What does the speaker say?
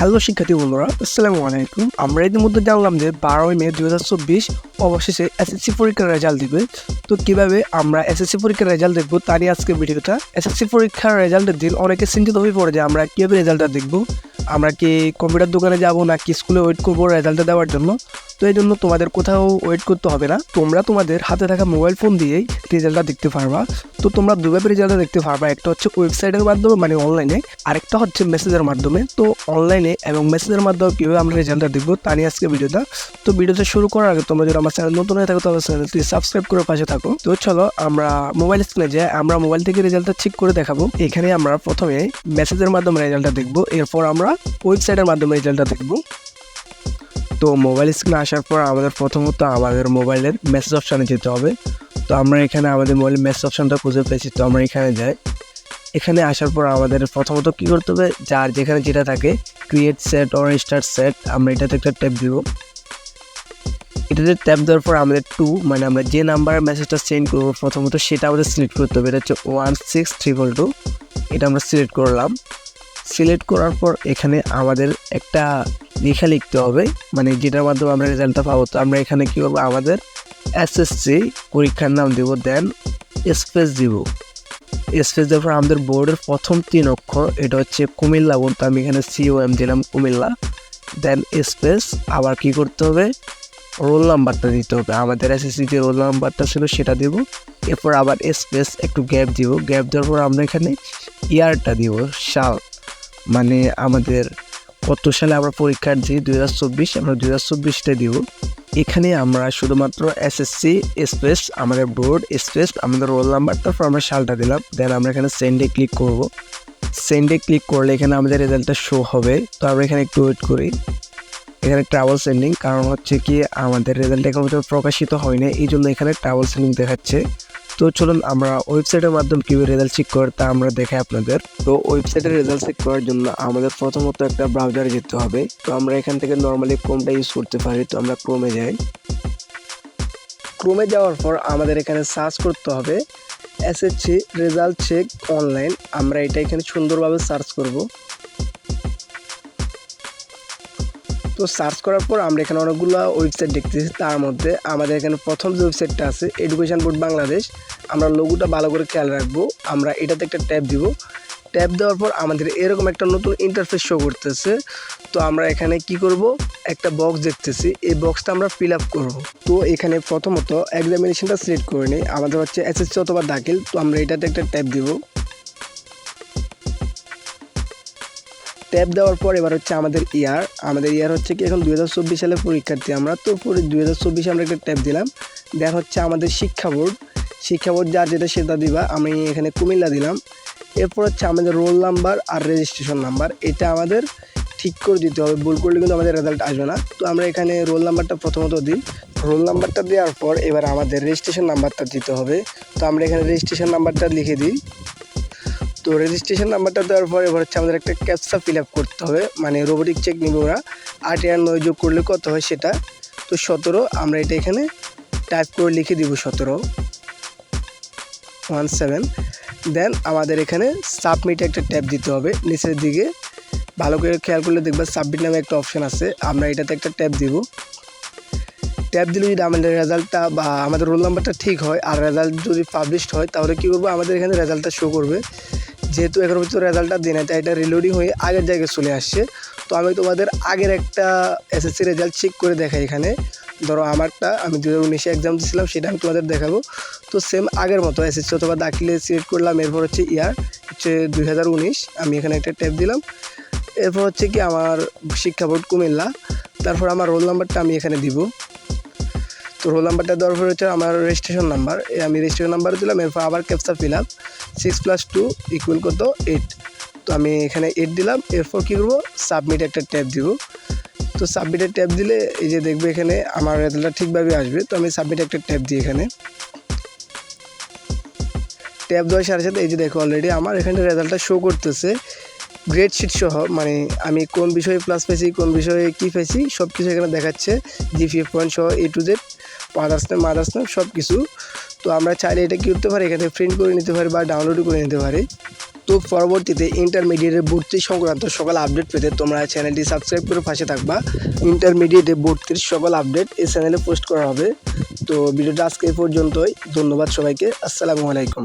Hello শিক্ষার্থী বন্ধুরা, আসসালামু আলাইকুম। আমরা ইতিমধ্যে জানলাম যে বারোই মে দু হাজার চব্বিশ অবশেষে এসএসসি পরীক্ষার রেজাল্ট দিবে। তো কীভাবে আমরা এসএসসি পরীক্ষার রেজাল্ট দেখব তারই আজকে ভিডিওটা। এসএসসি পরীক্ষার রেজাল্টের দিন অনেকে চিন্তিত হয়ে পড়ে যে আমরা কীভাবে রেজাল্টটা দেখব। আমরা কি কম্পিউটার দোকানে যাব নাকি স্কুলে ওয়েট করব রেজাল্টটা দেওয়ার জন্য? তো এই জন্য তোমাদের কোথাও ওয়েট করতে হবে না। তোমরা তোমাদের হাতে থাকা মোবাইল ফোন দিয়েই রেজাল্টটা দেখতে পারবা। তো তোমরা দুভাবে রেজাল্টটা দেখতে পারবা, একটা হচ্ছে ওয়েবসাইটের মাধ্যমে মানে অনলাইনে আরেকটা হচ্ছে মেসেজের মাধ্যমে। তো অনলাইনে এবং মেসেজের মাধ্যমে কীভাবে আমরা রেজাল্টটা দেখব, তা নিয়ে আজকে ভিডিওটা। তো ভিডিওটা শুরু করার আগে তোমরা যদি আমার চ্যানেল নতুন হয়ে থাকো তাহলে চ্যানেলটি সাবস্ক্রাইব করে পাশে থাকো। তো চলো, আমরা মোবাইল স্ক্রিনে যাই, আমরা মোবাইল থেকে রেজাল্টটা চেক করে দেখাবো। এখানে আমরা প্রথমে মেসেজের মাধ্যমে রেজাল্টটা দেখব, এরপর আমরা ওয়েবসাইটের মাধ্যমে রেজাল্টটা দেখব। তো মোবাইল স্ক্রিনে আসার পর আমাদের প্রথমত আমাদের মোবাইলের মেসেজ অপশানে যেতে হবে। তো আমরা এখানে আমাদের মোবাইলের মেসেজ অপশানটা খুঁজে পেয়েছি, তো আমরা এখানে যাই। এখানে আসার পর আমাদের প্রথমত কী করতে হবে? যার যেখানে যেটা থাকে create set or star set আমরা এটাতে একটা ট্যাপ দিব। এটাতে ট্যাপ দেওয়ার পর আমাদের টু মানে আমরা যে নাম্বারের মেসেজটা সেন্ড করব, প্রথমত সেটা আমাদের সিলেক্ট করতে হবে। এটা হচ্ছে ওয়ান সিক্স ট্রিপল টু এটা আমরা সিলেক্ট করলাম। সিলেক্ট করার পর এখানে আমাদের একটা লেখা লিখতে হবে মানে যেটার মাধ্যমে আমরা রেজাল্টটা পাবো। তো আমরা এখানে কী করব? আমাদের এসএসসি পরীক্ষার নাম দিব দেন স্পেস দিব। স্পেস দেওয়ার পর আমাদের বোর্ডের প্রথম তিন অক্ষর, এটা হচ্ছে কুমিল্লা বলতে আমি এখানে সিও এম দিলাম কুমিল্লা। দেন স্পেস আবার কি করতে হবে? রোল নাম্বারটা দিতে হবে। আমাদের এসএসসি যে রোল নাম্বারটা ছিল সেটা দিব। এরপর আবার স্পেস একটু গ্যাপ দিব। গ্যাপ দেওয়ার পর আমরা এখানে ইয়ারটা দিব, সাল। মানে আমাদের কত সালে আমরা পরীক্ষার দিই দুই হাজার চব্বিশ, আমরা দুই হাজার চব্বিশটা দিব। এখানে আমরা শুধুমাত্র এসএসসি স্পেস আমাদের বোর্ড স্পেস আমাদের রোল নাম্বার তারপর আমরা সালটা দিলাম। দেন আমরা এখানে সেন্ডে ক্লিক করব। সেন্ডে ক্লিক করলে এখানে আমাদের রেজাল্টটা শো হবে। তো আমরা এখানে একটু ওয়েট করি। এখানে ট্রাভেল সেন্ডিং কারণ হচ্ছে কি আমাদের রেজাল্ট এখন প্রকাশিত হয় না এই জন্য এখানে ট্রাভেল সেন্ডিং দেখাচ্ছে। তো চলুন আমরা ওয়েবসাইটের মাধ্যমে কীভাবে রেজাল্ট চেক করে তা আমরা দেখাই আপনাদের। তো ওয়েবসাইটের রেজাল্ট চেক করার জন্য আমাদের প্রথমত একটা ব্রাউজারে যেতে হবে। তো আমরা এখান থেকে নর্মালি ক্রোমটা ইউজ করতে পারি। তো আমরা ক্রোমে যাই। ক্রোমে যাওয়ার পর আমাদের এখানে সার্চ করতে হবে। এসএসসি রেজাল্ট চেক অনলাইন আমরা এটা এখানে সুন্দরভাবে সার্চ করব। তো সার্চ করার পর আমরা এখানে অনেকগুলো ওয়েবসাইট দেখতেছি। তার মধ্যে আমাদের এখানে প্রথম যে ওয়েবসাইটটা আছে এডুকেশন বোর্ড বাংলাদেশ আমরা লোগোটা ভালো করে খেয়াল রাখব। আমরা এটাতে একটা ট্যাব দিব। ট্যাব দেওয়ার পর আমাদের এরকম একটা নতুন ইন্টারফেস শো করতেছে। তো আমরা এখানে কি করব? একটা বক্স দেখতেছি। এই বক্সটা আমরা ফিল আপ করব। তো এখানে প্রথমত এক্সামিনেশনটা সিলেক্ট করে নিই। আমাদের হচ্ছে এসএসসি অথবা দাখিল। তো আমরা এটাতে একটা ট্যাব দিব। ট্যাপ দেওয়ার পর এবার হচ্ছে আমাদের ইয়ার আমাদের ইয়ার হচ্ছে কি এখন দুই হাজার চব্বিশ সালে পরীক্ষার্থী আমরা। তো পরে দুই আমরা একটা ট্যাপ দিলাম। দেন হচ্ছে আমাদের শিক্ষা বোর্ড। শিক্ষা বোর্ড যার যেটা সেটা দিবা, আমি এখানে কুমিল্লা দিলাম। এরপর হচ্ছে আমাদের রোল নাম্বার আর রেজিস্ট্রেশন নাম্বার এটা আমাদের ঠিক করে দিতে হবে। ভুল করলে কিন্তু আমাদের রেজাল্ট আসবে না। তো আমরা এখানে রোল নাম্বারটা প্রথমত দিই। রোল নাম্বারটা দেওয়ার পর এবার আমাদের রেজিস্ট্রেশন নাম্বারটা দিতে হবে। তো আমরা এখানে রেজিস্ট্রেশন নাম্বারটা লিখে দিই। তো রেজিস্ট্রেশন নাম্বারটা দেওয়ার পর এবার হচ্ছে আমাদের একটা ক্যাপসা ফিল আপ করতে হবে। মানে রোবোটিক চেক নিব ওরা। আট আর নয় যোগ করলে কত হয় সেটা? তো সতেরো, আমরা এটা এখানে টাইপ করে লিখে দিব সতেরো। ওয়ান সেভেন দেন আমাদের এখানে সাবমিট একটা ট্যাপ দিতে হবে। নিচের দিকে ভালো করে খেয়াল করলে দেখবে সাবমিট নামে একটা অপশান আছে। আমরা এটাতে একটা ট্যাপ দিব। ট্যাপ দিলে যদি আমাদের রেজাল্টটা বা আমাদের রোল নাম্বারটা ঠিক হয়, আর রেজাল্ট যদি পাবলিশড হয়, তাহলে কী করব? আমাদের এখানে রেজাল্টটা শো করবে। যেহেতু এখন পর্যন্ত রেজাল্টটা দিই না তাই এটা রিলোডিং হয়ে আগের জায়গায় চলে আসছে। তো আমি তোমাদের আগের একটা এসএসসি রেজাল্ট চেক করে দেখাই এখানে। ধরো আমারটা, আমি দু হাজার উনিশে এক্সাম দিয়েছিলাম, সেটা আমি তোমাদের দেখাবো। তো সেম আগের মতো এসএসসি অথবা দাখিলে সিলেক্ট করলাম, এরপর হচ্ছে ইয়ার হচ্ছে দুই হাজার উনিশ, আমি এখানে একটা ট্যাপ দিলাম। এরপর হচ্ছে কি, আমার শিক্ষা বোর্ড কুমিল্লা, তারপর আমার রোল নাম্বারটা আমি এখানে দিব। তো রোল নাম্বারটা দেওয়ার পর হচ্ছে আমার রেজিস্ট্রেশন নাম্বার আমি রেজিস্ট্রেশন নাম্বার দিলাম, এরপর আবার captcha fill up six plus two equal কত? এইট তো আমি এখানে এইট দিলাম, এরপর কী করব? সাবমিট একটা ট্যাপ দিব। তো সাবমিটের ট্যাপ দিলে এই যে দেখবে এখানে আমার রেজাল্টটা ঠিকভাবে আসবে। তো আমি সাবমিট একটা ট্যাপ দিই এখানে। ট্যাপ দেওয়ার সাথে সাথে এই যে দেখো অলরেডি আমার এখানে রেজাল্টটা শো করতেছে। গ্রেড শিট সহ মানে আমি কোন বিষয়ে প্লাস পেয়েছি কোন বিষয়ে কী পেয়েছি সব কিছু এখানে দেখাচ্ছে। জিপিএফ পয়েন্ট সহ A to Z father's name mother's name সব কিছু তো আমরা চাইলে এটা কী করতে পারি? এখানে প্রিন্ট করে নিতে পারি বা ডাউনলোড করে নিতে পারি। তো পরবর্তীতে ইন্টারমিডিয়েটে ভর্তি সংক্রান্ত সকল আপডেট পেতে তোমরা চ্যানেলটি সাবস্ক্রাইব করে পাশে থাকবা। ইন্টারমিডিয়েটে ভর্তির সকল আপডেট এই চ্যানেলে পোস্ট করা হবে। তো ভিডিওটা আজকে এই পর্যন্তই। ধন্যবাদ সবাইকে। আসসালামু আলাইকুম।